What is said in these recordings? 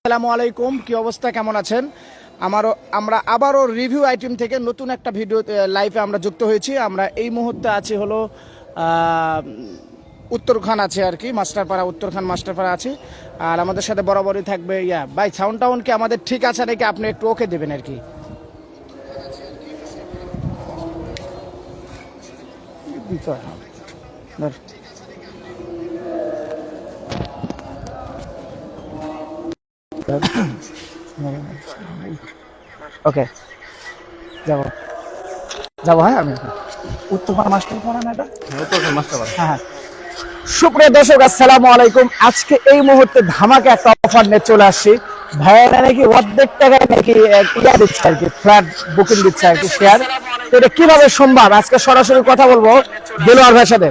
আসসালামু আলাইকুম, কি অবস্থা, কেমন আছেন? আমারও আমরা আবারও রিভিউ আইটেম থেকে নতুন একটা ভিডিও লাইভে আমরা যুক্ত হয়েছি। আমরা এই মুহূর্তে আছি হলো উত্তরখান আছে আর কি, মাস্টারপাড়া, উত্তরখান মাস্টারপাড়া আছে। আর আমাদের সাথে বরাবরই থাকবে, ইয়া, ভাই সাউন্ড টাউন কি আমাদের ঠিক আছে নাকি? আপনি একটু ওকে দেবেন আর কি। ধর। ওকে যাব। যাব হ্যাঁ? আমি উত্তরপাড়া মাস্টার পাড়া না এটা? হ্যাঁ হ্যাঁ। সুপ্রিয় দর্শক আসসালামু আলাইকুম। আজকে এই মুহূর্তে ধামাকে একটা অফার নিয়ে চলে আসছি। ভাইয়ারা নাকি অর্ধেক টাকায় নাকি ইয়া দিচ্ছে আর কি ফ্ল্যাট বুকিং দিচ্ছে আর কি শেয়ার তো এটা কীভাবে সম্ভব? আজকে সরাসরি কথা বলব দেলোয়ার ভাইয়ের সাথে।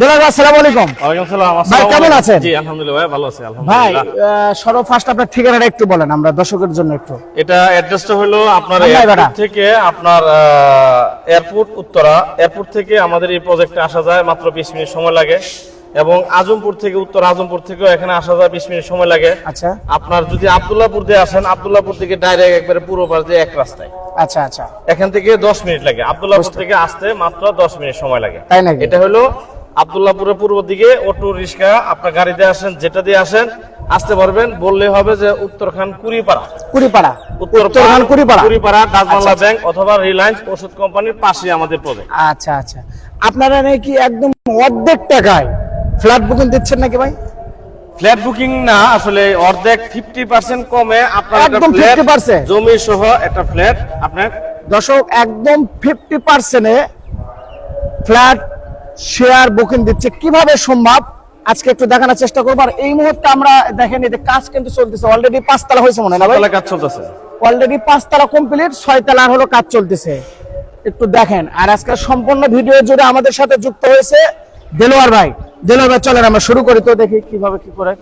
দেলোয়ার আসসালামু আলাইকুম। ওয়ালাইকুম সালাম ভাই, কেমন আছেন? জি আলহামদুলিল্লাহ ভাই ভালো আছি ভাই আলহামদুলিল্লাহ সর্বফার্স্ট আপনার ঠিকানাটা একটু বলেন আমরা দর্শকের জন্য একটু। এটা অ্যাড্রেসটা হলো আপনার এয়ারপোর্ট থেকে আপনার এয়ারপোর্ট উত্তরা। এয়ারপোর্ট থেকে আমাদের এই প্রজেক্টে আসা যায় মাত্র 20 মিনিট সময় লাগে। এবং আজমপুর থেকে উত্তর আজমপুর থেকেও এখানে আসা যায় 20 মিনিট সময় লাগে। আচ্ছা। আপনার যদি আবদুল্লাপুর দিয়ে আসেন আব্দুল্লাহপুর থেকে ডাইরেক্ট একবারে পুরো পাশ দিয়ে এক রাস্তায়। আচ্ছা আচ্ছা। এখান থেকে 10 মিনিট লাগে। আব্দুল্লাহপুর থেকে আসতে মাত্র 10 মিনিট সময় লাগে। তাই না এটা হলো আব্দুল্লাহপুরের পূর্ব দিকে অটো রিক্সা আপনার গাড়িতে আসেন যেটা দিয়ে আসেন আসতে পারবেন বললে হবে যে Uttarkhan Kuripara. Kuripara. Uttarkhan Kuripara. Kuripara Dutch Bangla bank অথবা রিলায়েন্স ওষুধ কোম্পানির পাশে আমাদের প্রজেক্ট আচ্ছা আচ্ছা। আপনারা নাকি একদম অর্ধেক টাকায় ফ্ল্যাট বুকিং দিচ্ছেন নাকি ভাই? ফ্ল্যাট বুকিং না আসলে অর্ধেক ফিফটি পার্সেন্ট কমে আপনার একদম ফ্ল্যাট 50% জমি সহ একটা ফ্ল্যাট আপনার দর্শক একদম ফিফটি পার্সেন্টে ফ্ল্যাট শেয়ার বুকিং দিচ্ছে কীভাবে সম্ভব? আজকে একটু দেখানোর চেষ্টা করব। আর এই মুহূর্তে আমরা দেখেন এই যে কাজ কিন্তু চলতেছে। অলরেডি পাঁচতলা হয়েছে মনে হয় না কাজ চলতেছে। অলরেডি পাঁচতলা কমপ্লিট ছয়তলার হলো কাজ চলতেছে। একটু দেখেন। আর আজকে সম্পূর্ণ ভিডিও জুড়ে আমাদের সাথে যুক্ত হয়েছে দেলোয়ার ভাই। দেলোয়ার ভাই চলেন আমরা শুরু করি তো দেখি কীভাবে কি করে।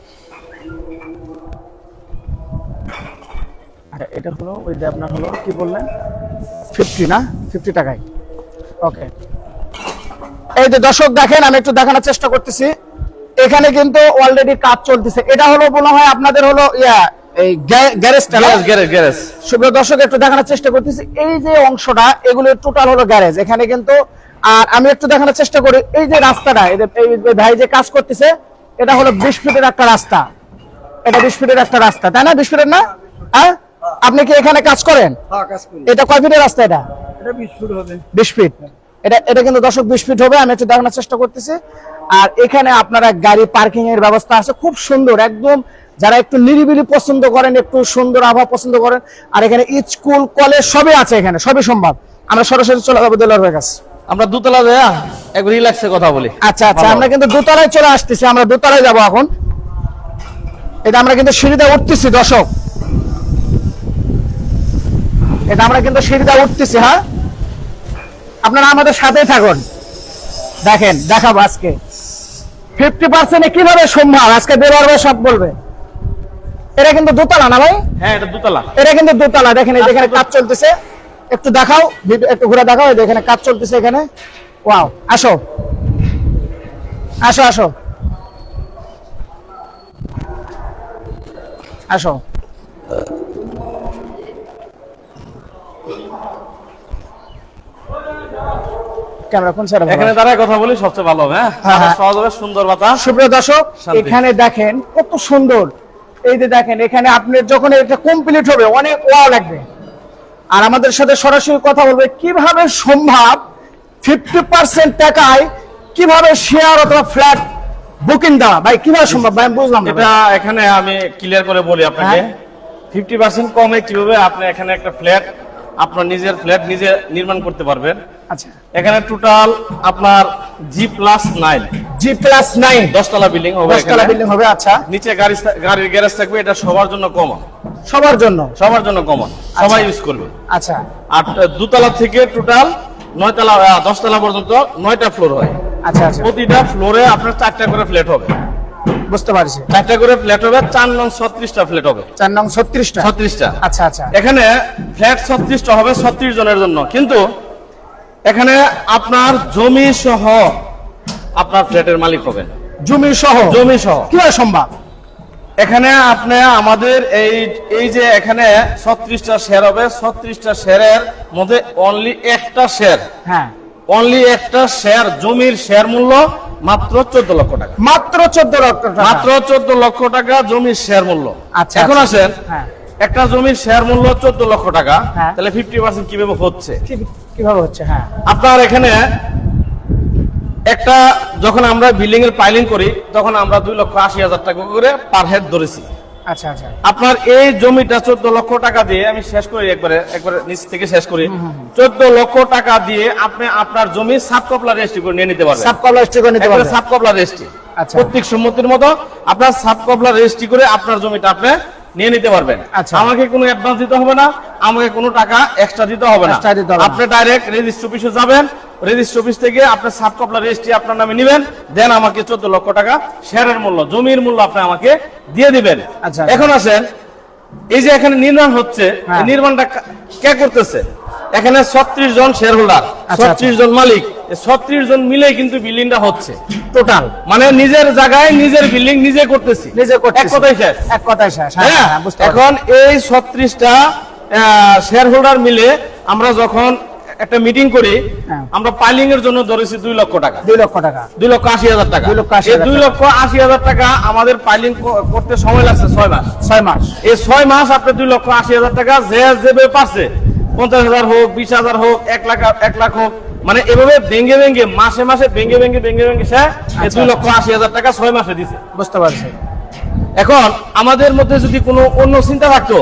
আর এটা হলো ওই যে আপনার হলো কি বললেন? ফিফটি না? ফিফটি টাকায়। ওকে এই যে দর্শক দেখেন আমি একটু দেখানোর চেষ্টা করতেছি। এখানে কিন্তু অলরেডি কাজ চলতেছে। এটা হলো মনে হয় আপনাদের হলো ইয়া এই গ্যারেজটা গ্যারেজ গ্যারেজ গ্যারেজ দর্শক একটু দেখানোর চেষ্টা করতেছি। এই যে অংশটা এগুলো টোটাল হলো গ্যারেজ। এখানে কিন্তু আর আমি একটু দেখানোর চেষ্টা করি। এই যে রাস্তাটা এই ভাই যে কাজ করতেছে এটা হলো বিশ ফিটের একটা রাস্তা। এটা বিশ ফিটের একটা রাস্তা তাই না? বিশ ফিটের না? হ্যাঁ? আপনি কি এখানে কাজ করেন? এটা কয় ফিটের রাস্তা এটা? বিশ ফিট। এটা এটা কিন্তু দর্শক বিশ ফিট হবে আমি একটু দেখানোর চেষ্টা করতেছি। আর এখানে আপনারা গাড়ি পার্কিং এর ব্যবস্থা আছে খুব সুন্দর একদম যারা একটু নিরিবিলি পছন্দ করেন একটু সুন্দর আবহাওয়া পছন্দ করেন আর এখানে স্কুল কলেজ সবই আছে এখানে সবই সম্ভব। আমরা সরাসরি চলে যাব দেলার হয়ে গেছে আমরা দুতলা দেয়া এক রিল্যাক্সে কথা বলি। আচ্ছা আচ্ছা আমরা কিন্তু দোতলায় চলে আসতেছি আমরা দোতলায় যাব এখন। এটা আমরা কিন্তু সিঁড়িতে উঠতেছি দর্শক। এটা আমরা কিন্তু সিঁড়িতে উঠতেছি হ্যাঁ? আপনারা আমাদের সাথেই থাকুন। দেখেন দেখাবো আজকে। ফিফটি পার্সেন্টে কীভাবে সম্ভব? আজকে দেবার ভাই সব বলবে। এটা কিন্তু দোতলা না ভাই? হ্যাঁ এটা দুতলা। এটা কিন্তু দোতলা। দেখেন এই যে এখানে কাজ চলতেছে। একটু দেখাও একটু ঘুরে দেখাও এখানে কাজ চলতেছে এখানে। ওয়াও আসো। আসো আসো। আসো। ক্যামেরা কোন সাইডে এখানে দাঁড়ায় কথা বলি সবচেয়ে ভালো হবে হ্যাঁ? হ্যাঁ, হ্যাঁ। সহজ হবে সুন্দর বাতাস। সুপ্রিয় দর্শক এখানে দেখেন কত সুন্দর। এই যে দেখেন এখানে আপনি যখন এটা কমপ্লিট হবে অনেক ওয়াও লাগবে। আর আমাদের সাথে সরাসরি কথা বলবে কীভাবে সম্ভব ফিফটি পার্সেন্ট টাকায় কীভাবে শেয়ার অথবা ফ্ল্যাট বুকিং দেওয়া? ভাই কীভাবে সম্ভব? ভাই বুঝলাম এটা এখানে আমি ক্লিয়ার করে বলি আপনাকে। হ্যাঁ। ফিফটি পার্সেন্ট কমে কীভাবে আপনি এখানে একটা ফ্ল্যাট আপনার নিজের ফ্ল্যাট নিজে নির্মাণ করতে পারবেন। আচ্ছা। এখানে টোটাল আপনার G plus nine G plus nine দশতলা বিল্ডিং হবে দশতলা বিল্ডিং হবে আচ্ছা। নিচে গাড়ি গাড়ির গ্যারেজ থাকবে এটা সবার জন্য কমন সবার জন্য? সবার জন্য কমন সবাই ইউজ করবে। আচ্ছা। আর দুতলা থেকে টোটাল নয়তলা দশতলা পর্যন্ত নয়টা ফ্লোর হয়। আচ্ছা আচ্ছা। প্রতিটা ফ্লোরে আপনার চারটা করে ফ্ল্যাট হবে। বুঝতে পারছি। চারটা করে ফ্ল্যাট হবে চার নং ছত্রিশটা ফ্ল্যাট হবে। চার নং ছত্রিশটা? ছত্রিশটা। আচ্ছা আচ্ছা। এখানে ফ্ল্যাট ছত্রিশটা হবে ছত্রিশ জনের জন্য। কিন্তু এখানে আপনার জমি সহ আপনার ফ্ল্যাটের মালিক হবেন। জমি সহ? জমি সহ। কীভাবে সম্ভব? এখানে আপনি আমাদের এই এই যে এখানে ছত্রিশটা শেয়ার হবে ছত্রিশটা শেয়ারের মধ্যে অনলি একটা শেয়ার হ্যাঁ। অনলি একটা শেয়ার জমির শেয়ার মূল্য মাত্র চোদ্দ লক্ষ টাকা। মাত্র চোদ্দ লক্ষ মাত্র চোদ্দ লক্ষ টাকা জমির শেয়ার মূল্য। আচ্ছা, এখন আচ্ছা। আসেন হ্যাঁ। একটা জমির শেয়ার মূল্য চোদ্দ লক্ষ টাকা হ্যাঁ। তাহলে ফিফটি পার্সেন্ট কীভাবে হচ্ছে? কীভাবে হচ্ছে? হ্যাঁ। আপনার এখানে একটা যখন আমরা বিল্ডিং এর পাইলিং করি তখন আমরা দুই লক্ষ আশি হাজার টাকা করে পার হেড ধরেছি। আচ্ছা আচ্ছা। আপনার এই জমিটা চোদ্দ লক্ষ টাকা দিয়ে আমি শেষ করি একবারে একবারে নিচ থেকে শেষ করি। চোদ্দ লক্ষ টাকা দিয়ে আপনি আপনার জমি সাবকপলা রেজিস্ট্রি করে নিয়ে নিতে পারবেন। সাবকপলা করে নিতে একবারে পারবে কপলা রেজিস্ট্রি। আচ্ছা। প্রত্যেক সম্মতির মতো আপনার সাবকপলা রেজিস্ট্রি করে আপনার জমিটা আপনি নিয়ে নিতে পারবেন আচ্ছা। আমাকে কোনো অ্যাডভান্স দিতে হবে না আমাকে কোনো টাকা এক্সট্রা দিতে হবে না। আপনি ডাইরেক্ট রেজিস্ট্রি অফিসে যাবেন রেজিস্ট্রি অফিস থেকে আপনার সাব কপলা রেজিস্ট্রি আপনার নামে নেবেন দেন আমাকে চোদ্দ লক্ষ টাকা শেয়ারের মূল্য জমির মূল্য আপনি আমাকে দিয়ে দিবেন আচ্ছা। এখন আসেন এই যে এখানে নির্মাণ হচ্ছে হ্যাঁ। নির্মাণটা কে করতেছে এখানে ছত্রিশ জন শেয়ার হোল্ডার আচ্ছা। ছত্রিশ জন মালিক ছত্রিশ জন মিলে কিন্তু বিল্ডিংটা হচ্ছে। টোটাল মানে নিজের জায়গায় নিজের বিল্ডিং নিজে করতেছি। নিজে এক কথাই শেষ। এক কথাই শেষ। হ্যাঁ হ্যাঁ হ্যাঁ, পারছি। এখন এই ছত্রিশটা শেয়ার হোল্ডার মিলে আমরা যখন একটা মিটিং করি। আমরা পাইলিং এর জন্য ধরেছি দুই লক্ষ টাকা। দুই লক্ষ টাকা। দুই লক্ষ আশি হাজার টাকা। দুই লক্ষ আশি হাজার দুই টাকা। লক্ষ আশি হাজার টাকা আমাদের পাইলিং করতে সময় লাগছে ছয় মাস। ছয় মাস। এই ছয় মাস আপনি দুই লক্ষ আশি হাজার টাকা যে যেভাবে পাচ্ছে পঞ্চাশ হাজার হোক বিশ হাজার হোক এক লাখ এক লাখ হোক মানে এভাবে ভেঙ্গে ভেঙ্গে মাসে মাসে ভেঙ্গে ভেঙ্গে ভেঙ্গে ভেঙ্গে সে আচ্ছা, দুই লক্ষ আশি হাজার টাকা ছয় মাসে দিছে। বুঝতে পারছি। এখন আমাদের মধ্যে যদি কোনো অন্য চিন্তা থাকতো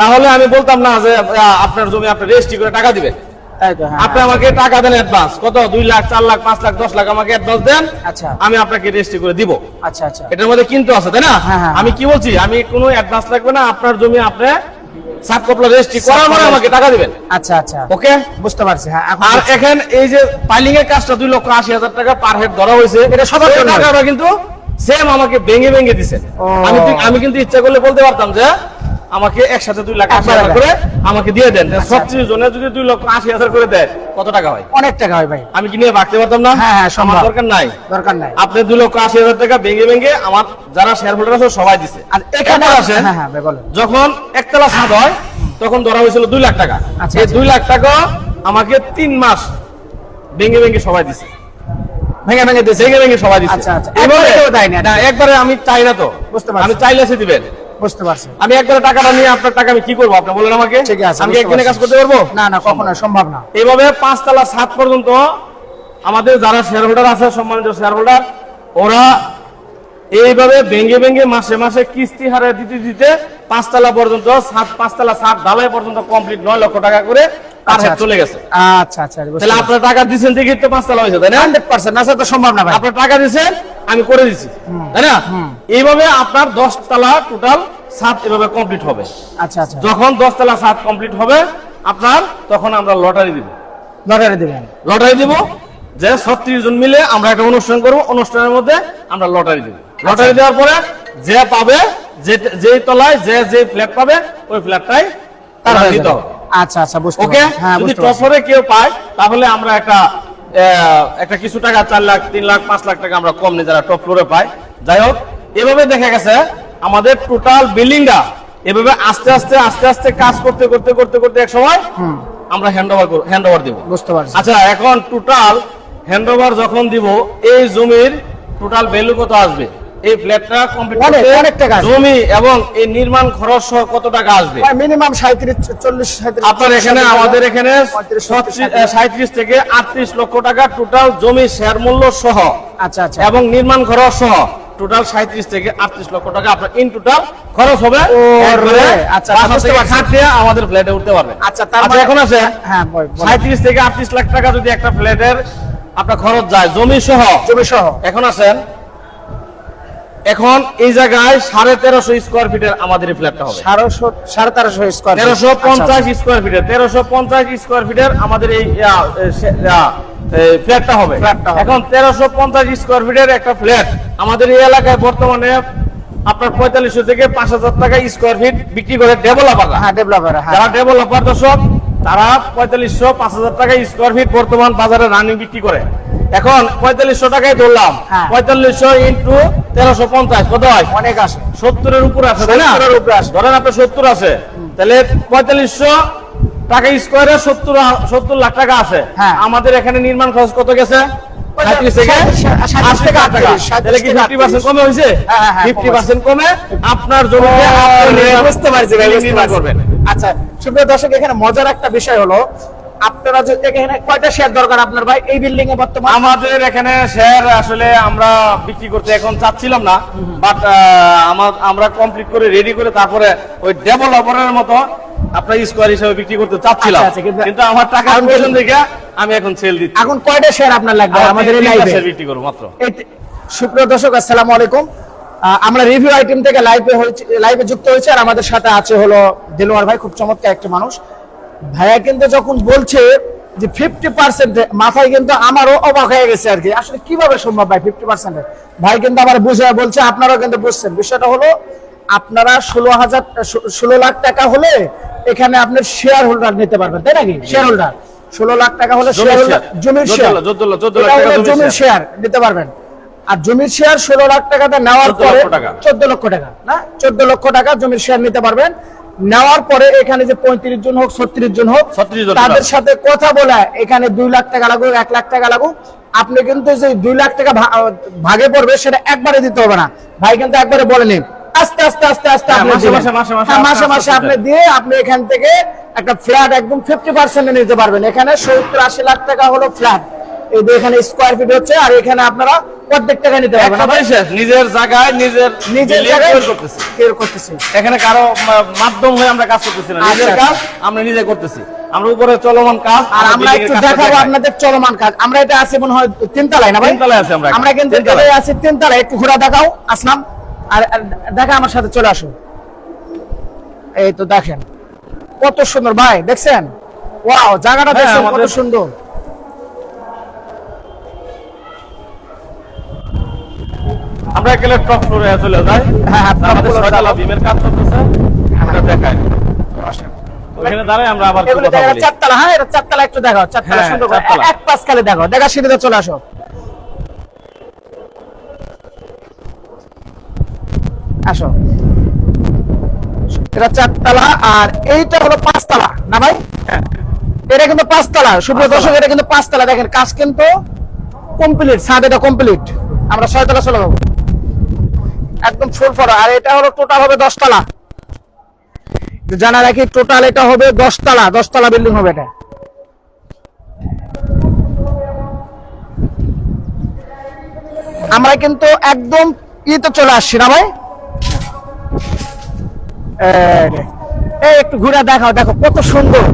তাহলে আমি বলতাম না যে আপনার জমি আপনি রেজিস্ট্রি করে টাকা দিবেন। হ্যাঁ। আপনি আমাকে টাকা দেন অ্যাডভান্স কত? দুই লাখ চার লাখ পাঁচ লাখ দশ লাখ আমাকে অ্যাডভান্স দেন। আচ্ছা। আমি আপনাকে রেজিস্ট্রি করে দিব। আচ্ছা আচ্ছা। এটার মধ্যে কিন্তু আছে তাই না? হ্যাঁ, হ্যাঁ, আমি কি বলছি? আমি কোনো অ্যাডভান্স লাগবে না। আপনার জমি আপনি সাব কপলা রেজিস্ট্রি করার পরে আমাকে টাকা দিবেন। আচ্ছা আচ্ছা। ওকে? বুঝতে পারছি হ্যাঁ আর এখন এই যে পাইলিং এর কাজটা দুই লক্ষ আশি হাজার টাকা পার হেড ধরা হয়েছে এটা সবার টাকাটা কিন্তু সেম আমাকে ভেঙে ভেঙে দিছে। আমি আমি কিন্তু ইচ্ছা করলে বলতে পারতাম যে আমাকে একসাথে দুই লাখ আশি হাজার করে আমাকে দিয়ে দেন। আচ্ছা, ছত্রিশ জনে যদি দুই লক্ষ আশি হাজার করে দেয় কত টাকা হয়? অনেক টাকা হয় ভাই। আমি কি নিয়ে ভাগতে পারতাম না? হ্যাঁ, হ্যাঁ, সম্ভব। দরকার নাই। দরকার নাই। আপনি দুই লক্ষ আশি হাজার টাকা ভেঙে ভেঙে আমার যারা শেয়ার হোল্ডার আছে সবাই দিছে। আর এখানে আসেন। হ্যাঁ হ্যাঁ ভাই বলেন। যখন একতলা ছাদ হয় তখন ধরা হয়েছিল দুই লাখ টাকা। আচ্ছা, এই আচ্ছা। দুই লাখ টাকা আমাকে তিন মাস ভেঙে ভেঙে সবাই দিছে। ভেঙে ভেঙে দিয়েছে ভেঙে ভেঙে সবাই দিছে। আচ্ছা, আচ্ছা। একবারে আমি চাই না তো। বুঝতে পারছি। আমি চাইলে সে দিবেন। বুঝতে পারছি। আমি একবারে টাকাটা নিয়ে আপনার টাকা আমি কি করব? আপনি বলেন আমাকে। ঠিক আছে আমি একদিনে কাজ করতে পারব? না না কখনো সম্ভব না। এইভাবে পাঁচতলা সাত পর্যন্ত আমাদের যারা শেয়ার হোল্ডার আছে সম্মানিত শেয়ার হোল্ডার ওরা এইভাবে ভেঙে ভেঙে মাসে মাসে কিস্তি হারে দিতে দিতে পাঁচতলা পর্যন্ত সাত পাঁচতলা সাত ঢালাই পর্যন্ত কমপ্লিট নয় লক্ষ টাকা করে পার আচ্ছা, চলে গেছে। আচ্ছা আচ্ছা তাহলে আপনার টাকা দিচ্ছেন দেখি তো পাঁচতলা হয়েছে তাই না? হান্ড্রেড পার্সেন্ট না তো সম্ভব না আপনার টাকা দিচ্ছেন আমি করে দিচ্ছি তাই না? এইভাবে আপনার দশ তলা টোটাল সাত এভাবে কমপ্লিট হবে। আচ্ছা আচ্ছা। যখন দশ তলা সাত কমপ্লিট হবে আপনার তখন আমরা লটারি দিব। লটারি দিবেন। লটারি দিব যে ছত্রিশ জন মিলে আমরা একটা অনুষ্ঠান করব অনুষ্ঠানের মধ্যে আমরা লটারি দিব। লটারি দেওয়ার পরে যে পাবে যে তলায় যে যে ফ্ল্যাট পাবে ওই ফ্ল্যাটটাই তার হবে। আচ্ছা আচ্ছা বুঝতে ওকে হ্যাঁ যদি টপরে কেউ পায় তাহলে আমরা একটা একটা কিছু টাকা চার লাখ তিন লাখ পাঁচ লাখ টাকা আমরা কম নিই যারা টপ ফ্লোরে পাই যাই হোক এভাবে দেখা গেছে আমাদের টোটাল বিল্ডিংটা এভাবে আস্তে আস্তে আস্তে আস্তে কাজ করতে করতে করতে করতে এক সময় আমরা হ্যান্ড ওভার হ্যান্ড ওভার দিব। বুঝতে পারছি। আচ্ছা এখন টোটাল হ্যান্ড ওভার যখন দিব এই জমির টোটাল ভ্যালু কত আসবে? এই ফ্ল্যাটটা কমপ্লিট করতে অনেক টাকা জমি এবং এই নির্মাণ খরচ সহ কত টাকা আসবে? মিনিমাম সাঁত্রিশ চল্লিশ সাঁত্রিশ আপনার এখানে আমাদের এখানে পঁয়ত্রিশ, ছত্রিশ, সাঁত্রিশ থেকে আটত্রিশ লক্ষ টাকা টোটাল জমি শেয়ার মূল্য সহ আচ্ছা আচ্ছা। এবং নির্মাণ খরচ সহ টোটাল সাঁত্রিশ থেকে আটত্রিশ লক্ষ টাকা আপনার ইন টোটাল খরচ হবে আচ্ছা, আমাদের ফ্ল্যাটে উঠতে পারবে। আচ্ছা, তার মানে- এখন আছে হ্যাঁ। সাঁত্রিশ থেকে আটত্রিশ লাখ টাকা যদি একটা ফ্ল্যাটের আপনার খরচ যায় জমি সহ জমি সহ। এখন আছেন এখন এই জায়গায় সাড়ে তেরোশো স্কোয়ার ফিটের আমাদের ফ্ল্যাটটা হবে। সাড়েশো সাড়ে তেরোশো স্কোয়ার তেরোশো পঞ্চাশ স্কোয়ার ফিটের তেরোশো পঞ্চাশ স্কোয়ার ফিটের আমাদের এই ফ্ল্যাটটা হবে। এখন তেরোশো পঞ্চাশ স্কোয়ার ফিটের একটা ফ্ল্যাট আমাদের এই এলাকায় বর্তমানে আপনার পঁয়তাল্লিশশো থেকে পাঁচ হাজার টাকা স্কোয়ার ফিট বিক্রি করে ডেভেলপাররা হ্যাঁ ডেভেলপার হ্যাঁ। যারা ডেভেলপার দর্শক তারা পঁয়তাল্লিশশো পাঁচ হাজার টাকা স্কোয়ার ফিট বর্তমান বাজারে রানিং বিক্রি করে। এখন পঁয়তাল্লিশশো টাকায় ধরলাম। হ্যাঁ। পঁয়তাল্লিশশো ইন্টু তেরোশো পঞ্চাশ কত হয়? অনেক আসে। সত্তরের উপর আছে তাই না? 70 এর উপরে আছে। ধরেন আপনার সত্তর আছে। তাহলে পঁয়তাল্লিশশো টাকা স্কোয়ারে সত্তর সত্তর লাখ টাকা আছে হ্যাঁ। আমাদের এখানে নির্মাণ খরচ কত গেছে? সাঁত্রিশ থেকে সাঁত্রিশ থেকে লাখ টাকা। তাহলে কি সাঁত্রিশ ফিফটি পার্সেন্ট কমে হয়েছে? কমে আপনার জমিতে আপনি বুঝতে পারছি ভাই, বুঝতে করবেন। আচ্ছা সুপ্রিয় দর্শক এখানে মজার একটা বিষয় হলো আপনারা যে এখানে কয়টা শেয়ার দরকার আপনার ভাই? এই বিল্ডিং এ বর্তমান আমাদের এখানে শেয়ার আসলে আমরা বিক্রি করতে এখন চাচ্ছিলাম না বাট আমরা কমপ্লিট করে রেডি করে তারপরে ওই ডেভেলপারের মতো আপনার স্কোয়ার হিসেবে বিক্রি করতে চাচ্ছিলাম আচ্ছা, আচ্ছা, কিন্তু- আমার প্রয়োজন দেখে আমি এখন সেল দিচ্ছি। এখন কয়টা শেয়ার আপনার লাগবে? আমাদের এই লাইভে share বিক্রি করব মাত্র। সুপ্রিয় দর্শক আসসালামু আলাইকুম। আমরা রিভিউ আইটেম থেকে লাইভে লাইভে যুক্ত হয়েছে আর আমাদের সাথে আছে হলো দিলওয়ার ভাই খুব চমৎকার একটা মানুষ। ভাইয়া কিন্তু যখন বলছে যে ফিফটি পার্সেন্ট মাথায় কিন্তু আমারও অবাক হয়ে গেছে আর কি। আসলে কীভাবে সম্ভব ভাই ফিফটি পার্সেন্ট ভাই কিন্তু আমার বুঝে বলছে আপনারাও কিন্তু বুঝছেন। বিষয়টা হলো আপনারা ষোলো হাজার ষোলো লাখ টাকা হলে এখানে আপনার শেয়ার হোল্ডার নিতে পারবেন তাই নাকি? শেয়ার হোল্ডার ষোলো লাখ টাকা হলে জমির শেয়ার জমির শেয়ার নিতে পারবেন। আর জমির শেয়ার ষোলো লাখ টাকাতে নেওয়ার পরে চোদ্দ লক্ষ টাকা না? চোদ্দ লক্ষ টাকা জমির শেয়ার নিতে পারবেন। নেওয়ার পরে এখানে যে পঁয়ত্রিশ জন হোক ছত্রিশ জন হোক তাদের সাথে কথা বলে এখানে দুই লাখ টাকা লাগুক এক লাখ টাকা লাগুক। আপনি কিন্তু যে দুই লাখ টাকা ভাগে পড়বে সেটা একবারে দিতে হবে না। ভাই কিন্তু একবারে বলেনি আস্তে আস্তে আস্তে আস্তে হ্যাঁ, মাসে মাসে, হ্যাঁ, আপনি দিয়ে আপনি এখান থেকে একটা ফ্ল্যাট একদম ফিফটি পার্সেন্টে নিতে পারবেন। এখানে সত্তর আশি লাখ টাকা হলো ফ্ল্যাট এই যে এখানে স্কোয়ার ফিট হচ্ছে আর এখানে আপনারা প্রত্যেক টাকা নিতে পারবেন। নিজের জায়গায় নিজের নিজের জায়গায় করতেছি। এখানে কারও মাধ্যম হয়ে আমরা কাজ করতেছি না। নিজের আচ্ছা, কাজ আমরা নিজে করতেছি। আমরা উপরে চলমান কাজ আর আমরা একটু দেখাবো আপনাদের চলমান কাজ। আমরা এটা আছি মনে হয় তিনতলায় না ভাই? তিনতলায় আছি আমরা আমরা কিন্তু আছি তিনতলায়। একটু ঘোরা দেখাও আসলাম। আর দেখা আমার সাথে চলে আসো। এই তো দেখেন কত সুন্দর ভাই দেখছেন? ওয়াও জায়গাটা হ্যাঁ, দেখছেন কত সুন্দর। আমরা একেবারে টপ ফ্লোরে চলে যাই। হ্যাঁ, হ্যাঁ, আমাদের ছয়তলা বিমের কাজ চলতেছে। ওটা দেখাই। ওখানে দাঁড়াই আমরা আবার কথা বলি। চারতলা হ্যাঁ এটা চারতলা একটু দেখাও চারতলা হ্যাঁ, সুন্দর। এক পাঁচ কালে দেখো দেখা সিঁড়িতে চলে আসো। আসো। এটা চারতলা আর এইটা হলো পাঁচতলা। না ভাই? এটা কিন্তু পাঁচতলা। সুপ্রিয়। দর্শক এটা কিন্তু পাঁচতলা। দেখেন কাজ কিন্তু কমপ্লিট ছাদ এটা কমপ্লিট আমরা ছয়তলা চলে যাব। একদম ফুল ফটো। আর এটা হলো টোটাল হবে দশতলা। জানা রাখি টোটাল এটা হবে দশতলা। দশতলা বিল্ডিং হবে এটা। আমরা কিন্তু একদম ইতে চলে আসছি না ভাই? এই একটু ঘুরে দেখাও দেখো কত সুন্দর।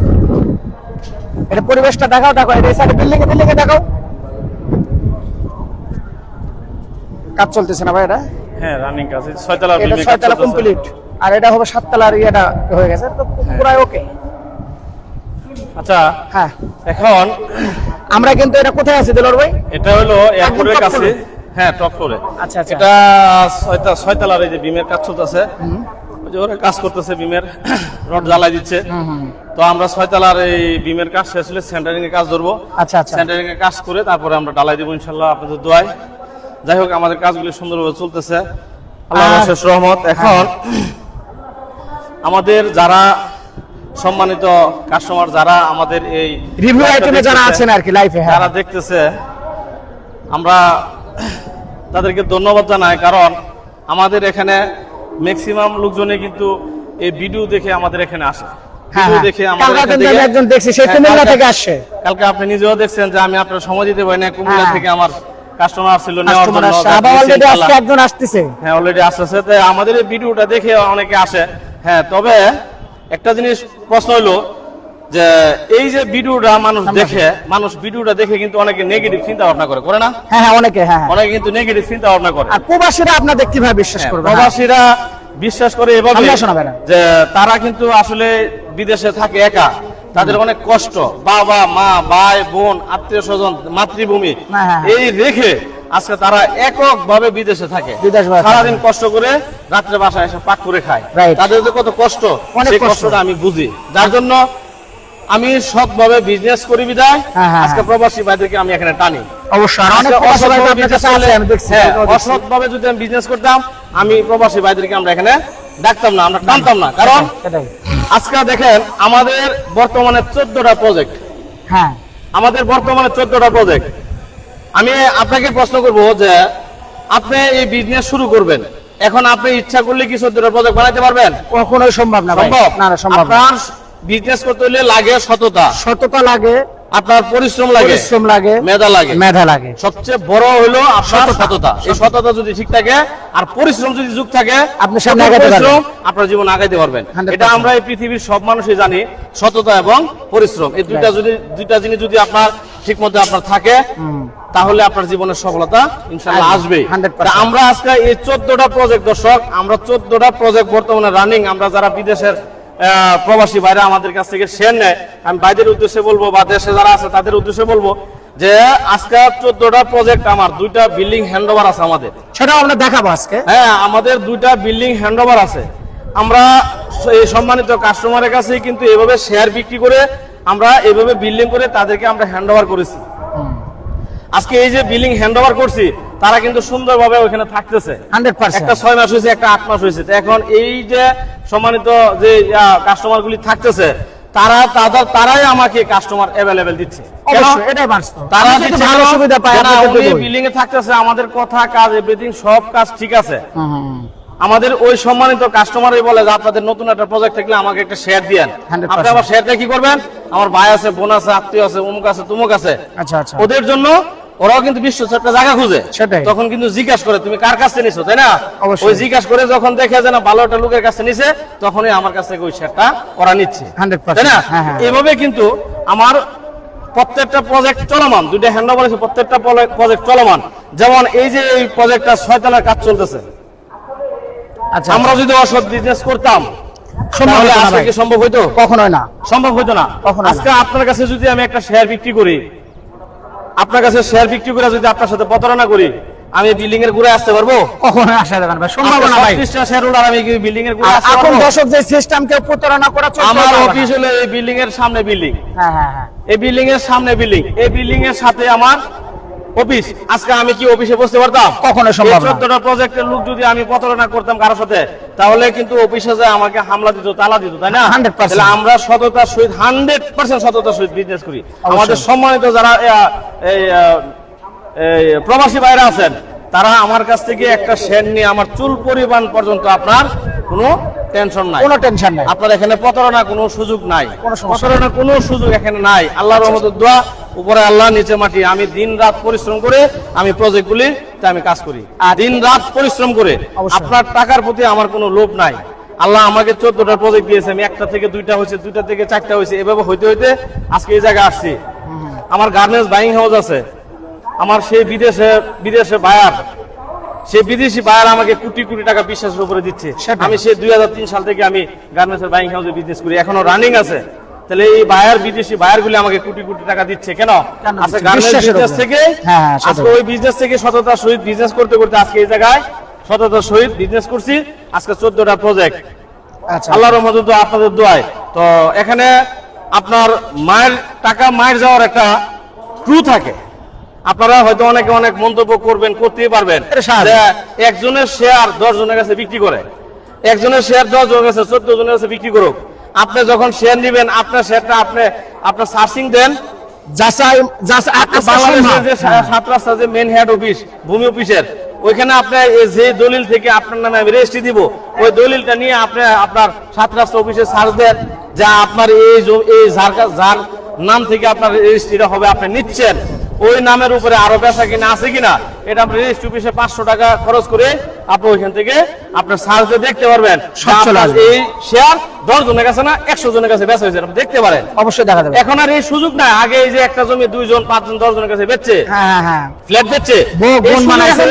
এটা পরিবেশটা দেখাও দেখো সাইডে বিল্ডিং এ বিল্ডিং এ দেখাও। কাজ চলতেছে না ভাই এটা? হ্যাঁ রানিং কাজ ছয়তলা এটা ছয়তলা কমপ্লিট আর এটা হবে সাততলার ইয়েটা হয়ে গেছে তো ওকে আচ্ছা হ্যাঁ। এখন আমরা কিন্তু এটা কোথায় আছি দিলর ভাই? এটা হলো এয়ারপোর্টের কাছে। হ্যাঁ টপ ফ্লোরে আচ্ছা আচ্ছা। এটা ছয়তলার এই যে বিমের কাজ চলতেছে। ওরা কাজ করতেছে বিমের রড জ্বালাই দিচ্ছে। তো আমরা ছয়তলার এই বিমের কাজ শেষ হলে সেন্টারিং এর কাজ ধরবো। আচ্ছা আচ্ছা। সেন্টারিং এর কাজ করে তারপরে আমরা ডালাই দেবো ইনশাল্লাহ আপনাদের দোয়ায়। যাই হোক আমাদের কাজগুলো সুন্দরভাবে চলতেছে। আল্লাহর আর- শেষ রহমত। এখন আমাদের যারা সম্মানিত কাস্টমার যারা আমাদের এই রিভিউ আইটেমে যারা আছেন আর কি লাইফে হ্যাঁ। যারা দেখতেছে আমরা তাদেরকে ধন্যবাদ জানাই। কারণ আমাদের এখানে ম্যাক্সিমাম লোকজনে কিন্তু এই ভিডিও দেখে আমাদের এখানে আসে হ্যাঁ, হ্যাঁ। একজন দেখছি, সে হ্যাঁ, কুমিল্লা থেকে আসছে। কালকে আপনি নিজেও দেখছেন যে আমি আপনার সময় দিতে পারি না কুমিল্লা। থেকে আমার কাস্টমার ছিল নেওয়ার জন্য আবার অলরেডি আজকে একজন আসতেছে হ্যাঁ অলরেডি তো আমাদের এই ভিডিওটা দেখে অনেকে আসে হ্যাঁ তবে একটা জিনিস প্রশ্ন হলো যে এই যে ভিডিওটা মানুষ দেখে মানুষ ভিডিওটা দেখে কিন্তু অনেকে নেগেটিভ চিন্তা ভাবনা করে করে না? হ্যাঁ হ্যাঁ অনেকে হ্যাঁ হ্যাঁ। অনেকে কিন্তু নেগেটিভ চিন্তা ভাবনা করে। আর প্রবাসীরা আপনাদের কীভাবে বিশ্বাস হ্যাঁ, করবে। প্রবাসীরা বিশ্বাস করে এভাবে যে তারা কিন্তু আসলে বিদেশে থাকে একা। তাদের অনেক কষ্ট। বাবা মা ভাই বোন আত্মীয় স্বজন মাতৃভূমি। হ্যাঁ। এই রেখে আজকে তারা একক ভাবে বিদেশে থাকে সারাদিন কষ্ট করে রাত্রে বাসায় এসে পাক করে খায়। তাদের যে কত কষ্ট। অনেক সেই কষ্টটা আমি বুঝি। যার জন্য আমি সৎভাবে বিজনেস করি বিদায়। হ্যাঁ, হ্যাঁ, আজকে প্রবাসী ভাইদেরকে আমি এখানে টানি। অসৎভাবে হ্যাঁ, যদি আমি বিজনেস করতাম আমি প্রবাসী ভাইদেরকে আমরা এখানে ডাকতাম না আমরা টানতাম না। কারণ আজকে দেখেন আমাদের বর্তমানে চোদ্দটা প্রজেক্ট হ্যাঁ। আমাদের বর্তমানে চোদ্দটা প্রজেক্ট আমি আপনাকে প্রশ্ন করব যে আপনি এই বিজনেস শুরু করবেন। এখন আপনি ইচ্ছা করলে কি চোদ্দটা প্রজেক্ট বানাইতে পারবেন? কখনোই সম্ভব না সম্ভব? না না সম্ভব আপনার বিজনেস করতে হলে লাগে সততা। সততা লাগে আপনার পরিশ্রম লাগে পরিশ্রম লাগে মেধা লাগে। মেধা লাগে। সবচেয়ে বড় হলো আপনার সততা। এই সততা। যদি ঠিক থাকে আর পরিশ্রম যদি যুগ থাকে আপনি সামনে আগাতে পারবেন। আপনার জীবন আগাইতে পারবেন। এটা আমরা এই পৃথিবীর সব মানুষই জানি সততা এবং পরিশ্রম। এই দুইটা যদি দুইটা জিনিস যদি আপনার ঠিক মতো আপনার থাকে তাহলে আপনার জীবনের সফলতা ইনশাআল্লাহ আসবে, আসবে 100% তা আমরা আজকে এই চোদ্দটা প্রজেক্ট দর্শক আমরা চোদ্দটা প্রজেক্ট বর্তমানে রানিং আমরা যারা বিদেশের প্রবাসী বাইরে আমাদের কাছ থেকে শেয়ার নেয়। আমি বাইরের উদ্দেশ্যে বলব বা দেশে যারা আছে তাদের উদ্দেশ্যে বলব যে আজকে চোদ্দটা প্রজেক্ট আমার দুইটা বিল্ডিং হ্যান্ড আছে আমাদের। সেটাও আমরা দেখাবো আজকে। হ্যাঁ আমাদের দুইটা বিল্ডিং হ্যান্ড আছে। আমরা এই সম্মানিত কাস্টমারের কাছে কিন্তু এভাবে শেয়ার বিক্রি করে আমরা এভাবে বিল্ডিং করে তাদেরকে আমরা হ্যান্ড করেছি। আজকে এই যে বিল্ডিং হ্যান্ড ওভার করছি তারা কিন্তু সুন্দরভাবে ওখানে থাকতেছে। একটা ছয় মাস হয়েছে একটা আট মাস হয়েছে। এখন এই যে সম্মানিত যে কাস্টমার গুলি থাকতেছে তারা তাদের তারাই আমাকে কাস্টমার অ্যাভেলেবেল দিচ্ছে। কেন? অবশ্যই এটাই বাস্তব। তারা আমরা যদি দিচ্ছে ভালো সুবিধা পাই না, আপনাদের উনি দেবই। বিল্ডিং এ থাকতেছে আমাদের কথা কাজ এভরিথিং সব কাজ ঠিক আছে। হুম, হুম, হুম। আমাদের ওই সম্মানিত কাস্টমারই বলে যে আপনাদের নতুন একটা প্রজেক্ট থাকলে আমাকে একটা শেয়ার দিয়েন। আপনি আবার শেয়ারটা কি করবেন? আমার ভাই আছে বোন আছে আত্মীয় আছে অমুক আছে তুমুক আছে। আচ্ছা আচ্ছা। ওদের জন্য ওরাও কিন্তু বিশ্ব একটা জায়গা খুঁজে। তখন কিন্তু জিজ্ঞাসা করে তুমি কার কাছে নিছো? তাই না? ওই জিজ্ঞাসা করে যখন দেখে যে না ভালো একটা লোকের কাছে নিছে তখনই আমার কাছ ওই শেয়ারটা ওরা নিচ্ছে। তাই না? হ্যাঁ, হ্যাঁ। এভাবে কিন্তু আমার প্রত্যেকটা প্রজেক্ট চলমান। দুইটা হ্যান্ড ওভার আছে প্রত্যেকটা প্রজেক্ট চলমান। যেমন এই যে এই প্রজেক্টটা ছয়তলার কাজ চলতেছে। আচ্ছা। আমরা যদি অসৎ বিজনেস করতাম সম্ভব হইতো? কখনোই না। সম্ভব হইতো না। কখনো না। আজকে আপনার কাছে যদি আমি একটা শেয়ার বিক্রি করি আপনার কাছে শেয়ার বিক্রি করে যদি আপনার সাথে প্রতারণা করি আমি বিল্ডিং এর ঘুরে আসতে পারব? কখনো আসা যাবে না ভাই সম্ভব না ভাই। শেয়ার হোল্ডার আমি বিল্ডিং এর ঘুরে আসতে আসতে এখন পারব? দর্শক যে সিস্টেমকে প্রতারণা করা চলছে আমার। অফিস হলো এই বিল্ডিং এর সামনে বিল্ডিং হ্যাঁ হ্যাঁ হ্যাঁ। এই বিল্ডিং এর সামনে বিল্ডিং এই বিল্ডিং এর সাথে আমার অফিস? আজকে আমি কি অফিসে বসতে পারতাম? কখনো সম্ভব না। চোদ্দটা প্রজেক্টের লোক যদি আমি প্রতারণা করতাম কারোর সাথে তাহলে কিন্তু অফিসে যায় আমাকে হামলা দিত তালা দিত তাই না? 100% তাহলে আমরা সততার সহিত হান্ড্রেড পার্সেন্ট সততার সহিত বিজনেস করি। আমাদের সম্মানিত যারা এই এই প্রবাসী বাইরে আছেন তারা আমার কাছ থেকে একটা শেয়ার নিয়ে আমার চুল পরিমাণ পর্যন্ত আপনার কোনো টেনশন নাই। কোনো টেনশন নাই। আপনার এখানে প্রতারণা কোনো সুযোগ নাই। প্রতারণা কোনো সুযোগ এখানে নাই। আল্লাহর রহমতের দোয়া উপরে আল্লাহ নিচে মাটি। আমি দিন রাত পরিশ্রম করে আমি প্রজেক্ট গুলি আমি কাজ করি। আর দিন রাত পরিশ্রম করে আপনার টাকার প্রতি আমার কোনো লোভ নাই। আল্লাহ আমাকে চোদ্দটা প্রজেক্ট দিয়েছে। আমি একটা থেকে দুইটা হয়েছে দুইটা থেকে চারটা হয়েছে। এভাবে হইতে হইতে আজকে এই জায়গায় আসছি। আমার গার্মেন্টস বাইং হাউস আছে। আমার সেই বিদেশে বিদেশে বায়ার সে বিদেশি বায়ার আমাকে কোটি কোটি টাকা বিশ্বাসের উপরে দিচ্ছে। আমি সে দুই সাল থেকে আমি গার্মেন্টসের বাইং হাউসে বিজনেস করি। এখনও রানিং আছে। তাহলে এই বায়ার বিদেশি বায়ার গুলি আমাকে কোটি কোটি টাকা দিচ্ছে কেন? আজকে গার্মেন্টস বিজনেস থেকে হ্যাঁ, হ্যাঁ। আজকে ওই বিজনেস থেকে সততার সহিত বিজনেস করতে করতে আজকে এই জায়গায় সততার সহিত বিজনেস করছি। আজকে চোদ্দটা প্রজেক্ট আল্লাহ আল্লাহর রহমতে আপনাদের দোয়ায়। তো এখানে আপনার মায়ের টাকা মায়ের যাওয়ার একটা ট্রু থাকে। আপনারা হয়তো অনেকে অনেক মন্তব্য করবেন করতেই পারবেন। একজনের শেয়ার দশ জনের কাছে বিক্রি করে একজনের শেয়ার দশ জনের কাছে চোদ্দ জনের কাছে বিক্রি করুক। আপনি যখন শেয়ার নিবেন আপনার শেয়ারটা আপনি আপনার সার্চিং দেন। আপনার যে মেন হেড অফিস ভূমি অফিসের ওইখানে আপনি এই যে দলিল থেকে আপনার নামে আমি রেজিস্ট্রি দিব ওই দলিলটা নিয়ে আপনি আপনার সাত রাস্তা অফিসে সার্চ দেন যা আপনার এই যার নাম থেকে আপনার রেজিস্ট্রিটা হবে আপনি নিচ্ছেন। ওই নামের উপরে আরও পেশা কিনা আছে কিনা এটা আপনি রেজিস্ট্রি অফিসে পাঁচশো টাকা খরচ করে আপনি ওইখান থেকে আপনার সার্চে দেখতে পারবেন। এই শেয়ার দশ জনের কাছে না একশো জনের কাছে বেচা হয়েছে আপনি দেখতে পারেন অবশ্যই দেখা যাবে এখন আর এই সুযোগ নাই আগে এই যে একটা জমি দুইজন পাঁচজন দশজনের কাছে বেচছে হ্যাঁ হ্যাঁ হ্যাঁ ফ্ল্যাট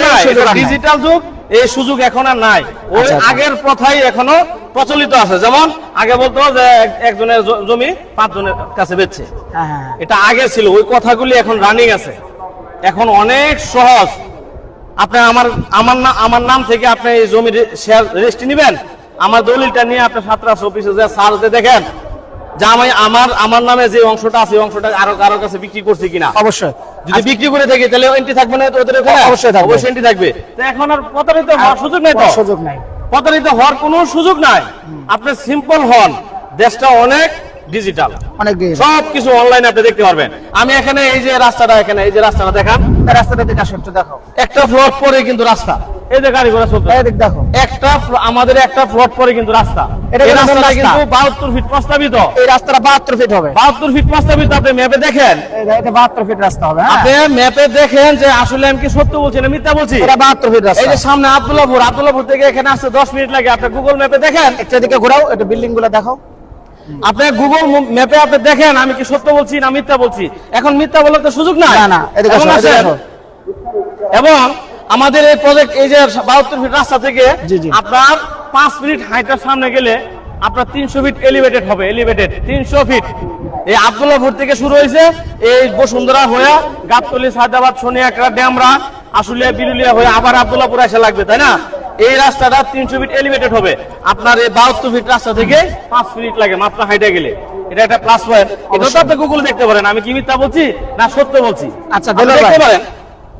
নাই। ডিজিটাল যুগ এই সুযোগ এখন আর নাই ওই আচ্ছা, আচ্ছা। আগের প্রথাই এখনও প্রচলিত আছে। যেমন আগে বলতো যে একজনের জমি পাঁচজনের কাছে বেচছে। হ্যাঁ হ্যাঁ এটা আগে ছিল ওই কথাগুলি এখন রানিং আছে। এখন অনেক সহজ। আপনি আমার আমার নাম আমার নাম থেকে আপনি এই জমি শেয়ার রেজিস্ট্রি নেবেন। আমার দলিলটা নিয়ে আপনি সাতরাস অফিসে যে সার্চ দেখেন যে আমি আমার আমার নামে যে অংশটা আছে অংশটা আরও কারোর কাছে বিক্রি করছি কিনা। অবশ্যই। যদি বিক্রি করে থাকি তাহলে এন্ট্রি থাকবে না তো ওদের অবশ্যই থাকবে। অবশ্যই এন্ট্রি থাকবে। তো এখন আর প্রতারিত হওয়ার সুযোগ নাই তো? সুযোগ নাই। প্রতারিত হওয়ার কোনো সুযোগ নাই। আপনি সিম্পল হন। দেশটা অনেক ডিজিটাল অনেক সব কিছু অনলাইনে আপনি দেখতে পারবেন। আমি এখানে এই যে রাস্তাটা এখানে এই যে রাস্তাটা দেখান। রাস্তাটা আসো একটু দেখো একটা ফ্লোর পরে কিন্তু রাস্তা। এই যে গাড়ি ঘোড়া চলতে এই দেখো। একটা আমাদের একটা ফ্লোর পরে কিন্তু রাস্তা। এটা রাস্তা। কিন্তু বাহাত্তর ফিট প্রস্তাবিত। এই রাস্তাটা বাহাত্তর ফিট হবে। বাহাত্তর ফিট প্রস্তাবিত আপনি ম্যাপে দেখেন। এটা বাহাত্তর ফিট রাস্তা হবে হ্যাঁ? আপনি ম্যাপে দেখেন যে আসলে আমি কি সত্য বলছি না মিথ্যা বলছি? এটা বাহাত্তর ফিট রাস্তা। এই যে সামনে আব্দুল্লাহপুর আব্দুল্লাহপুর থেকে এখানে আসতে দশ মিনিট লাগে। আপনি গুগল ম্যাপে দেখেন। একটা দিকে ঘোরাও এটা বিল্ডিংগুলো দেখো আপনি গুগল ম্যাপে আপনি দেখেন আমি কি সত্য বলছি না মিথ্যা বলছি? এখন মিথ্যা বলার তো সুযোগ না। এবং আমাদের এই প্রজেক্ট এই যে বাহাত্তর ফিট রাস্তা থেকে। আপনার পাঁচ মিনিট হাইটার সামনে গেলে আপনার তিনশো ফিট এলিভেটেড হবে এলিভেটেড তিনশো ফিট এই আবদুল্লাপুর থেকে শুরু হয়েছে এই বসুন্ধরা হয়ে গাবতলি সায়দাবাদ সোনিয়াকড়া ড্যামরা আশুলিয়া বিরুলিয়া হয়ে আবার আবদুল্লাপুর এসে লাগবে তাই না? এই রাস্তাটা তিনশো ফিট এলিভেটেড হবে। আপনার এই বাহাত্তর ফিট রাস্তা থেকে পাঁচ মিনিট লাগে মাত্র হাইটে গেলে। এটা একটা প্লাস পয়েন্ট এটা তো আপনি গুগলে দেখতে পারেন আমি কি মিথ্যা বলছি না সত্য বলছি? আচ্ছা, দেখতে পারেন?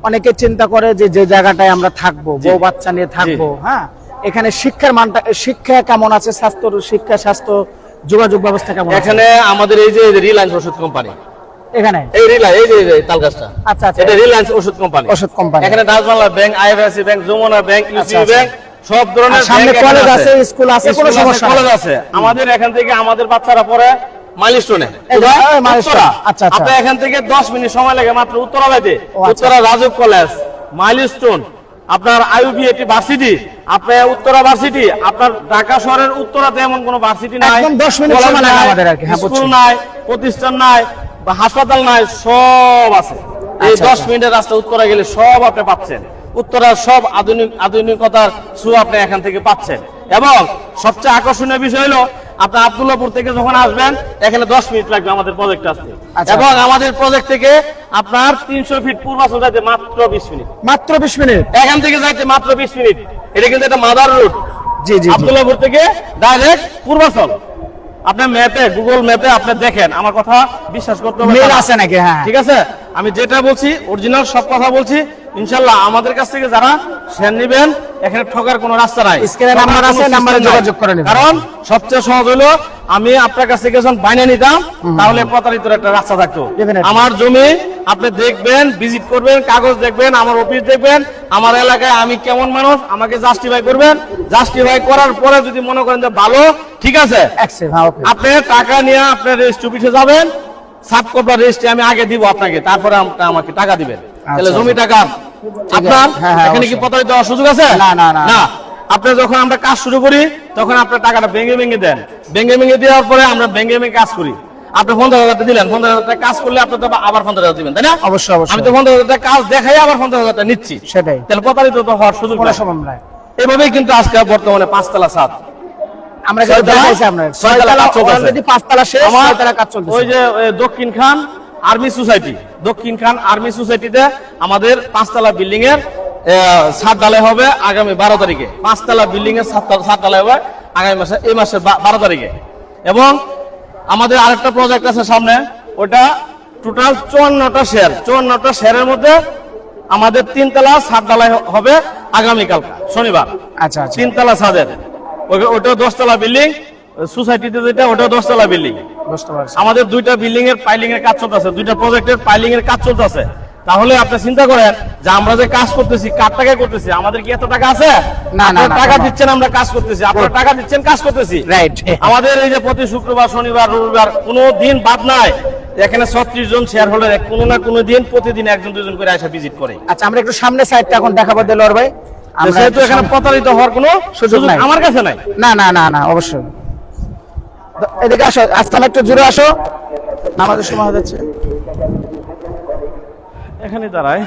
অনেকে চিন্তা করে যে যে জায়গাটায় আমরা থাকব বউ বাচ্চা নিয়ে থাকব হ্যাঁ? এখানে শিক্ষার মানটা শিক্ষা কেমন আছে? স্বাস্থ্য শিক্ষা স্বাস্থ্য যোগাযোগ ব্যবস্থা কেমন এখানে আমাদের এই যে রিলায়েন্স ওষুধ কোম্পানি এখানে? এই রিলায়েন্স এই যে এই যে তালগাছটা আচ্ছা, আচ্ছা। এটা রিলায়েন্স ওষুধ কোম্পানি। ওষুধ কোম্পানি। এখানে Dutch Bangla bank IFIC bank Jamuna bank আচ্ছা, ইউসিবি আচ্ছা। ব্যাংক সব ধরনের সামনে কলেজ আছে, স্কুল আছে, কোনো সমস্যা কলেজ আছে আমাদের এখান থেকে আমাদের বাচ্চারা পড়ে মাইলস্টোনে। আচ্ছা, আচ্ছা। আপনি এখান থেকে 10 মিনিট সময় লাগে মাত্র উত্তরা। উত্তরা রাজক কলেজ মাইলস্টোন আপনার আইউবিএটি ভার্সিটি আপনার উত্তরা ভার্সিটি আপনার ঢাকা শহরের উত্তরাতে এমন কোনো ভার্সিটি নাই। একদম 10 মিনিট সময় লাগে আমাদের আর কি, হ্যাঁ, স্কুল নাই প্রতিষ্ঠান নাই বা হাসপাতাল নাই সব আছে। এই আচ্ছা, দশ আচ্ছা। মিনিটের রাস্তা উত্তরা গেলে সব আপনি পাচ্ছেন। উত্তরার সব আধুনিক আধুনিকতার সু আপনি এখান থেকে পাচ্ছেন। এবং সবচেয়ে আকর্ষণীয় বিষয় হলো আপনি আব্দুল্লাপুর থেকে যখন আসবেন এখানে দশ মিনিট লাগবে আমাদের প্রজেক্ট আসতে। আচ্ছা। এবং আমাদের প্রজেক্ট থেকে আপনার তিনশো ফিট পূর্বাচল যাইতে মাত্র বিশ মিনিট। মাত্র বিশ মিনিট? এখান থেকে যাইতে মাত্র বিশ মিনিট। এটা কিন্তু একটা মাদার রুট জি জি। আব্দুল্লাপুর থেকে ডাইরেক্ট পূর্বাচল। আপনার ম্যাপে গুগল ম্যাপে আপনি দেখেন আমার কথা বিশ্বাস করতে হবে। মেল আছে নাকি? হ্যাঁ ঠিক আছে? আমি যেটা বলছি অরিজিনাল সব কথা বলছি। ইনশাল্লাহ আমাদের কাছ থেকে যারা শেয়ার নিবেন এখানে ঠকার কোনো রাস্তা নাই। স্ক্রিনে নাম্বার আছে, নাম্বারে যোগাযোগ করে নেবেন। কারণ সবচেয়ে সহজ হলো আমি আপনার কাছ থেকে যখন বাইনে নিতাম তাহলে প্রতারিত একটা রাস্তা থাকতো। আমার জমি আপনি দেখবেন ভিজিট করবেন কাগজ দেখবেন আমার অফিস দেখবেন আমার এলাকায় আমি কেমন মানুষ আমাকে জাস্টিফাই করবেন। জাস্টিফাই করার পরে যদি মনে করেন যে ভালো ঠিক আছে? হ্যাঁ আপনি টাকা নিয়ে আপনার রেজিস্ট্রি অফিসে যাবেন সাব করবার রেজিস্ট্রি আমি আগে দিব আপনাকে তারপরে আমাকে টাকা দিবেন। তাহলে জমি টাকা আপনার? হ্যাঁ, হ্যাঁ, এখানে কি প্রতারিত হওয়ার সুযোগ আছে? না, না, না। আপনি যখন আমরা কাজ শুরু করি তখন আপনার টাকাটা ভেঙে ভেঙে দেন। ভেঙে ভেঙে দেওয়ার পরে আমরা ভেঙে ভেঙে কাজ করি। আপনি পঞ্চাশ হাজার দিলেন পঞ্চাশ হাজার টাকা কাজ করলে আপনি তো আবার পঞ্চাশ হাজার দিবেন তাই না? অবশ্যই, অবশ্যই। আমি তো পঞ্চাশ হাজার টাকা কাজ দেখাই আবার পঞ্চাশ হাজার টাকা নিচ্ছি। সেটাই। তাহলে প্রতারিত তো হওয়ার সুযোগ নাই। এভাবেই কিন্তু আজকে বর্তমানে পাঁচতলা সাত আমরা পাঁচতলা শেষ ছয়তলা কাজ ওই যে দক্ষিণ খান আর্মি সোসাইটি। দক্ষিণ খান আর্মি সোসাইটিতে আমাদের পাঁচতলা বিল্ডিং এর ছাদ হবে আগামী বারো তারিখে। পাঁচতলা বিল্ডিং এর ছাদ ঢালাই হবে আগামী মাসে এই মাসের বারো তারিখে। এবং আমাদের আরেকটা প্রজেক্ট আছে সামনে ওটা টোটাল চুয়ান্নটা শেয়ার চুয়ান্নটা শেয়ারের মধ্যে আমাদের তিনতলা ঢালাই হ- হবে আগামীকাল শনিবার। আচ্ছা আচ্ছা। তিনতলা ছাদের ওই- ওটাও দশতলা বিল্ডিং সোসাইটিতে যেটা ওটাও দশতলা বিল্ডিং। আমাদের দুইটা বিল্ডিং এর পাইলিং এর কাজ চলতেছে দুইটা প্রজেক্টের পাইলিং এর কাজ চলতেছে। তাহলে আপনি চিন্তা করেন যে আমরা যে কাজ করতেছি কার টাকায় করতেছি আমাদের কি এত টাকা আছে? না, না, টাকা দিচ্ছেন আমরা কাজ করতেছি। আপনারা টাকা দিচ্ছেন কাজ করতেছি। রাইট আমাদের এই যে প্রতি শুক্রবার শনিবার রবিবার কোনো দিন বাদ নাই। এখানে ছত্রিশ জন শেয়ার হোল্ডার কোনো না কোনো দিন প্রতিদিন একজন দুজন করে আসা ভিজিট করে। আচ্ছা আমরা একটু সামনে সাইডটা এখন দেখাবো দেলোয়ার ভাই। সেহেতু এখানে প্রতারিত হওয়ার কোনো সুযোগ নাই। আমার কাছে নাই। না না না না অবশ্যই। এদিকে আসো আজকাল একটু জুড়ে আসো। নামাজের সময় হয়ে যাচ্ছে। এখানে দাঁড়ায়।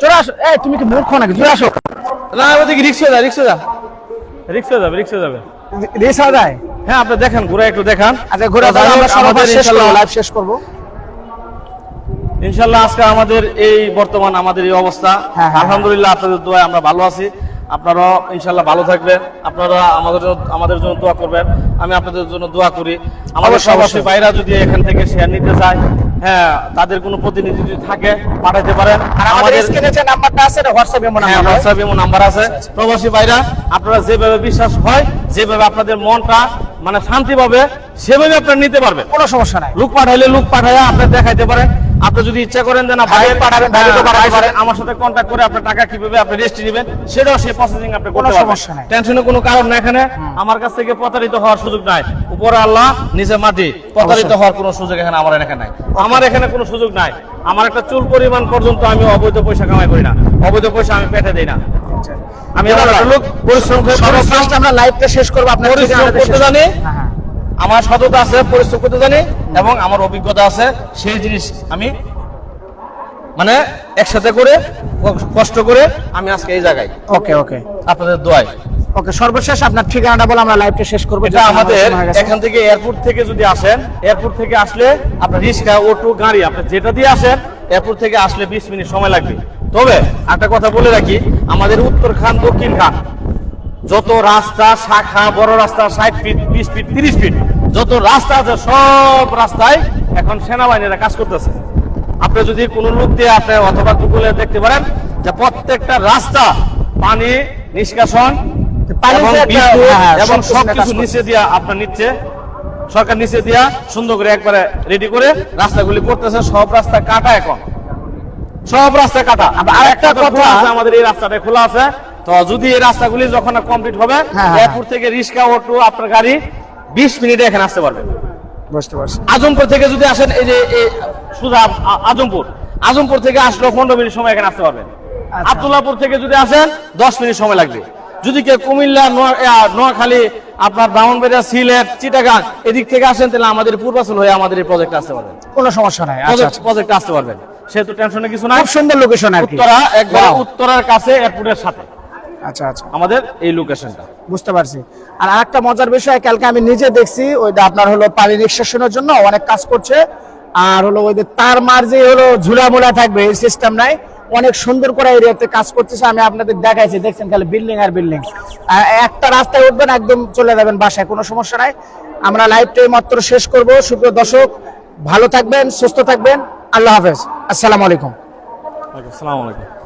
চলে আসো। এই তুমি কি মূর্খ নাকি? জুড়ে আসো। না ওদিকে রিক্সা যা রিক্সা যা রিক্সা যাবে রিক্সা যাবে। রেসা যায়? হ্যাঁ আপনি দেখেন ঘুরে একটু দেখান। আচ্ছা ঘুরে আমরা শেষ করব লাইভ শেষ করব। ইনশাল্লাহ আজকে আমাদের এই বর্তমান আমাদের এই অবস্থা। হ্যাঁ, হ্যাঁ, আলহামদুলিল্লাহ আপনাদের দোয়ায় আমরা ভালো আছি। আপনারা ইনশাল্লাহ ভালো থাকবেন। আপনারা আমাদের আমাদের জন্য দোয়া করবেন। আমি আপনাদের জন্য দোয়া করি। আমাদের অবশ্যই। ভাইরা যদি এখান থেকে শেয়ার নিতে চায় হ্যাঁ তাদের কোনো প্রতিনিধি যদি থাকে পাঠাতে পারেন। আমাদের স্ক্রিনে যে নাম্বারটা আছে হোয়াটসঅ্যাপ এমন নাম্বার হোয়াটসঅ্যাপ এমন নাম্বার আছে। প্রবাসী ভাইরা আপনারা যেভাবে বিশ্বাস হয় যেভাবে আপনাদের মনটা মানে শান্তি পাবে সেভাবে আপনারা নিতে পারবেন। কোনো সমস্যা নাই। লোক পাঠাইলে লোক পাঠাইয়া আপনি দেখাইতে পারেন। আপনি যদি ইচ্ছা করেন যে না ভাই পাঠাবেন, ভাইকে তো পাঠাতে পারেন। আমার সাথে কন্ট্যাক্ট করে আপনার টাকা কীভাবে আপনি রেজিস্ট্রি নেবেন সেটাও সেই প্রসেসিং আপনি কোনো সমস্যা নাই। টেনশনের কোনো কারণ নাই এখানে। আমার কাছ থেকে প্রতারিত হওয়ার সুযোগ নাই। উপরে আল্লাহ নিচে মাটি। প্রতারিত হওয়ার কোনো সুযোগ এখানে আমার এখানে নাই। আমার এখানে কোনো সুযোগ নাই। আমার একটা চুল পরিমাণ পর্যন্ত আমি অবৈধ পয়সা কামাই করি না। অবৈধ পয়সা আমি পেটে দেই না। আমি আমার একটা লোক পরিশ্রম করে আমরা লাইভটা শেষ করব। আপনার করতে জানি। হ্যাঁ, হ্যাঁ। আমার সততা আছে পরিশ্রম করতে জানি এবং আমার অভিজ্ঞতা আছে সেই জিনিস আমি মানে একসাথে করে কষ্ট করে আমি আজকে এই জায়গায়। ওকে ওকে আপনাদের দোয়ায়। ওকে সর্বশেষ আপনার ঠিকানাটা বলে আমরা লাইভটা শেষ করব এটা আমাদের। এখান থেকে এয়ারপোর্ট থেকে যদি আসেন এয়ারপোর্ট থেকে আসলে আপনার রিক্সা অটো গাড়ি আপনি যেটা দিয়ে আসেন এয়ারপোর্ট থেকে আসলে বিশ মিনিট সময় লাগবে। তবে একটা কথা বলে রাখি আমাদের উত্তর খান দক্ষিণ খান যত রাস্তা শাখা বড় রাস্তা ষাট ফিট বিশ ফিট তিরিশ ফিট যত রাস্তা আছে সব রাস্তায় এখন সেনাবাহিনীরা কাজ করতেছে। আপনি যদি কোনো লোক দিয়ে আপনি অথবা গুগলে দেখতে পারেন যে প্রত্যেকটা রাস্তা পানি নিষ্কাশন এবং হ্যাঁ, এবং সবকিছু। নিচে দিয়া আপনার নিচ্ছে। সরকার নিচে দিয়া সুন্দর করে একবারে রেডি করে রাস্তাগুলি করতেছে। সব রাস্তা কাটা এখন। সব রাস্তা কাটা। আর একটা কথা- কথা আছে আমাদের এই রাস্তাটা খোলা আছে। তো যদি এই রাস্তাগুলি যখন কমপ্লিট হবে হ্যাঁ, হ্যাঁ। এয়ারপোর্ট থেকে রিক্সা অটো আপনার গাড়ি বিশ মিনিটে এখানে আসতে পারবে। বুঝতে পারছি। আজমপুর থেকে যদি আসেন এই যে সুজা আজমপুর আজমপুর থেকে আসলেও পনেরো মিনিট সময় এখানে আসতে পারবেন। আচ্ছা। আব্দুল্লাহপুর থেকে যদি আসেন দশ মিনিট সময় লাগবে। যদি কেউ কুমিল্লা নোয়া- নোয়াখালী আপনার ব্রাহ্মণবাড়িয়া সিলেট চিটাগাং এদিক থেকে আসেন তাহলে আমাদের পূর্বাচল হয়ে আমাদের এই প্রজেক্টে আসতে পারবেন। কোনো সমস্যা নাই। আচ্ছা আচ্ছা। প্রজেক্টে আসতে পারবেন। সেহেতু টেনশনের কিছু নাই। খুব সুন্দর লোকেশন উত্তরা একবার উত্তরার কাছে এয়ারপোর্টের সাথে। আচ্ছা আচ্ছা। আমাদের এই লোকেশনটা বুঝতে পারছি। আর আরেকটা মজার বিষয় কালকে আমি নিজে দেখছি ওইটা আপনার হলো পানি নিঃশ্বাসনের জন্য অনেক কাজ করছে। আর হলো ওই যে তার মার যে হলো ঝুলা মোলা থাকবে এই সিস্টেম নাই। অনেক সুন্দর করে এরিয়াতে কাজ করতেছে আমি আপনাদের দেখাইছি। দেখছেন খালি বিল্ডিং আর বিল্ডিং একটা রাস্তায় উঠবেন একদম চলে যাবেন বাসায় কোনো সমস্যা নাই। আমরা লাইভটা মাত্র শেষ করব। সুপ্রিয় দর্শক ভালো থাকবেন সুস্থ থাকবেন। আল্লাহ হাফেজ। আসসালামু আলাইকুম। আসসালামু। আলাইকুম